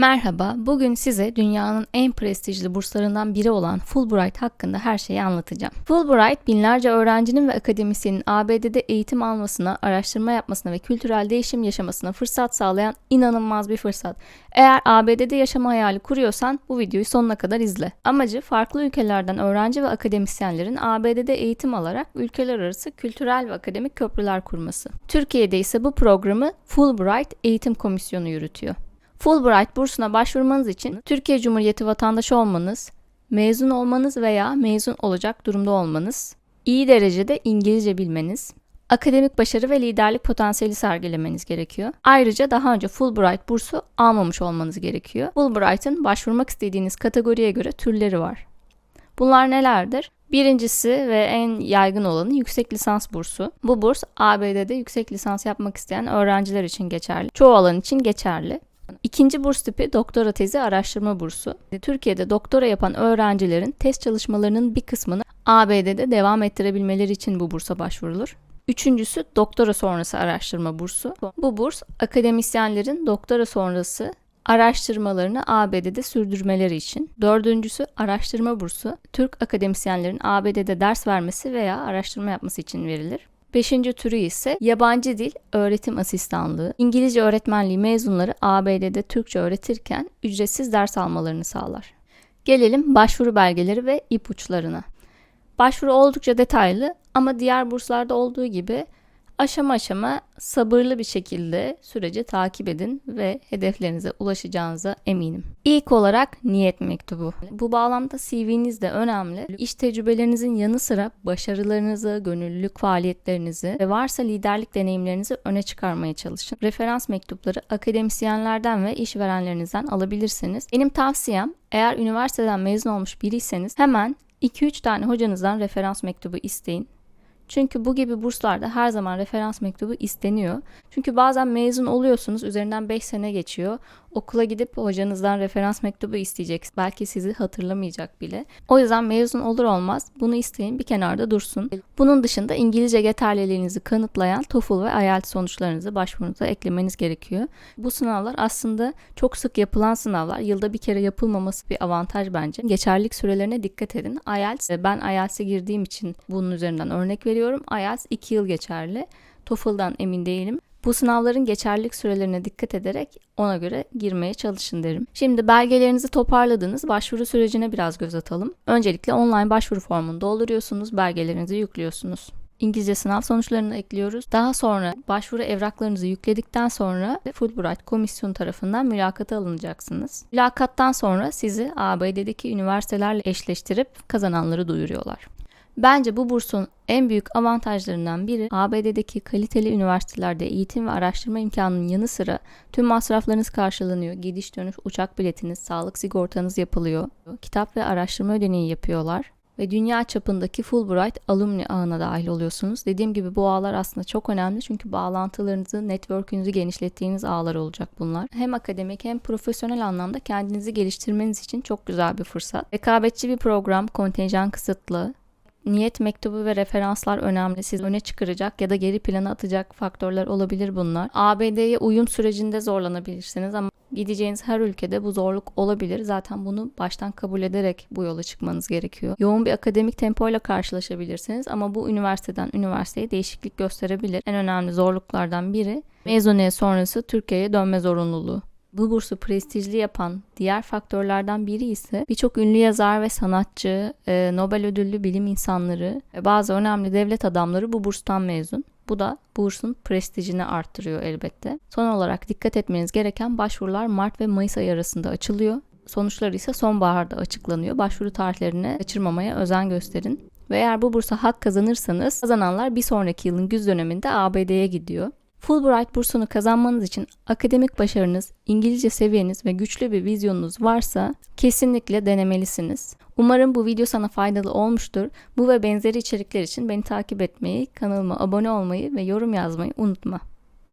Merhaba, bugün size dünyanın en prestijli burslarından biri olan Fulbright hakkında her şeyi anlatacağım. Fulbright, binlerce öğrencinin ve akademisyenin ABD'de eğitim almasına, araştırma yapmasına ve kültürel değişim yaşamasına fırsat sağlayan inanılmaz bir fırsat. Eğer ABD'de yaşama hayali kuruyorsan bu videoyu sonuna kadar izle. Amacı farklı ülkelerden öğrenci ve akademisyenlerin ABD'de eğitim alarak ülkeler arası kültürel ve akademik köprüler kurması. Türkiye'de ise bu programı Fulbright Eğitim Komisyonu yürütüyor. Fulbright bursuna başvurmanız için Türkiye Cumhuriyeti vatandaşı olmanız, mezun olmanız veya mezun olacak durumda olmanız, iyi derecede İngilizce bilmeniz, akademik başarı ve liderlik potansiyeli sergilemeniz gerekiyor. Ayrıca daha önce Fulbright bursu almamış olmanız gerekiyor. Fulbright'ın başvurmak istediğiniz kategoriye göre türleri var. Bunlar nelerdir? Birincisi ve en yaygın olanı yüksek lisans bursu. Bu burs ABD'de yüksek lisans yapmak isteyen öğrenciler için geçerli. Çoğu alan için geçerli. İkinci burs tipi doktora tezi araştırma bursu. Türkiye'de doktora yapan öğrencilerin test çalışmalarının bir kısmını ABD'de devam ettirebilmeleri için bu bursa başvurulur. Üçüncüsü doktora sonrası araştırma bursu. Bu burs akademisyenlerin doktora sonrası araştırmalarını ABD'de sürdürmeleri için. Dördüncüsü araştırma bursu. Türk akademisyenlerin ABD'de ders vermesi veya araştırma yapması için verilir. Beşinci türü ise yabancı dil öğretim asistanlığı. İngilizce öğretmenliği mezunları ABD'de Türkçe öğretirken ücretsiz ders almalarını sağlar. Gelelim başvuru belgeleri ve ipuçlarına. Başvuru oldukça detaylı ama diğer burslarda olduğu gibi aşama aşama sabırlı bir şekilde süreci takip edin ve hedeflerinize ulaşacağınıza eminim. İlk olarak niyet mektubu. Bu bağlamda CV'niz de önemli. İş tecrübelerinizin yanı sıra başarılarınızı, gönüllülük faaliyetlerinizi ve varsa liderlik deneyimlerinizi öne çıkarmaya çalışın. Referans mektupları akademisyenlerden ve işverenlerinizden alabilirsiniz. Benim tavsiyem eğer üniversiteden mezun olmuş biriyseniz hemen 2-3 tane hocanızdan referans mektubu isteyin çünkü bu gibi burslarda her zaman referans mektubu isteniyor. Çünkü bazen mezun oluyorsunuz, üzerinden 5 sene geçiyor. Okula gidip hocanızdan referans mektubu isteyeceksiniz. Belki sizi hatırlamayacak bile. O yüzden mezun olur olmaz bunu isteyin bir kenarda dursun. Bunun dışında İngilizce yeterliliğinizi kanıtlayan TOEFL ve IELTS sonuçlarınızı başvurunuza eklemeniz gerekiyor. Bu sınavlar aslında çok sık yapılan sınavlar. Yılda bir kere yapılmaması bir avantaj bence. Geçerlilik sürelerine dikkat edin. IELTS, ben IELTS'e girdiğim için bunun üzerinden örnek veriyorum. IELTS 2 yıl geçerli. TOEFL'dan emin değilim. Bu sınavların geçerlilik sürelerine dikkat ederek ona göre girmeye çalışın derim. Şimdi belgelerinizi toparladınız. Başvuru sürecine biraz göz atalım. Öncelikle online başvuru formunu dolduruyorsunuz. Belgelerinizi yüklüyorsunuz. İngilizce sınav sonuçlarını ekliyoruz. Daha sonra başvuru evraklarınızı yükledikten sonra Fulbright komisyon tarafından mülakata alınacaksınız. Mülakattan sonra sizi ABD'deki üniversitelerle eşleştirip kazananları duyuruyorlar. Bence bu bursun en büyük avantajlarından biri ABD'deki kaliteli üniversitelerde eğitim ve araştırma imkanının yanı sıra tüm masraflarınız karşılanıyor. Gidiş dönüş uçak biletiniz, sağlık sigortanız yapılıyor. Kitap ve araştırma ödeneği yapıyorlar ve dünya çapındaki Fulbright alumni ağına dahil oluyorsunuz. Dediğim gibi bu ağlar aslında çok önemli çünkü bağlantılarınızı, network'ünüzü genişlettiğiniz ağlar olacak bunlar. Hem akademik hem profesyonel anlamda kendinizi geliştirmeniz için çok güzel bir fırsat. Rekabetçi bir program, kontenjan kısıtlı, Niyet mektubu ve referanslar önemli. Siz öne çıkaracak ya da geri plana atacak faktörler olabilir bunlar. ABD'ye uyum sürecinde zorlanabilirsiniz ama gideceğiniz her ülkede bu zorluk olabilir. Zaten bunu baştan kabul ederek bu yola çıkmanız gerekiyor. Yoğun bir akademik tempoyla karşılaşabilirsiniz ama bu üniversiteden üniversiteye değişiklik gösterebilir. En önemli zorluklardan biri mezuniyet sonrası Türkiye'ye dönme zorunluluğu. Bu bursu prestijli yapan diğer faktörlerden biri ise birçok ünlü yazar ve sanatçı, e, Nobel ödüllü bilim insanları ve bazı önemli devlet adamları bu burstan mezun. Bu da bursun prestijini arttırıyor elbette. Son olarak dikkat etmeniz gereken başvurular Mart ve Mayıs ayı arasında açılıyor. Sonuçları ise sonbaharda açıklanıyor. Başvuru tarihlerini kaçırmamaya özen gösterin. Ve eğer bu bursa hak kazanırsanız kazananlar bir sonraki yılın güz döneminde ABD'ye gidiyor. Fulbright bursunu kazanmanız için akademik başarınız, İngilizce seviyeniz ve güçlü bir vizyonunuz varsa kesinlikle denemelisiniz. Umarım bu video sana faydalı olmuştur. Bu ve benzeri içerikler için beni takip etmeyi, kanalıma abone olmayı ve yorum yazmayı unutma.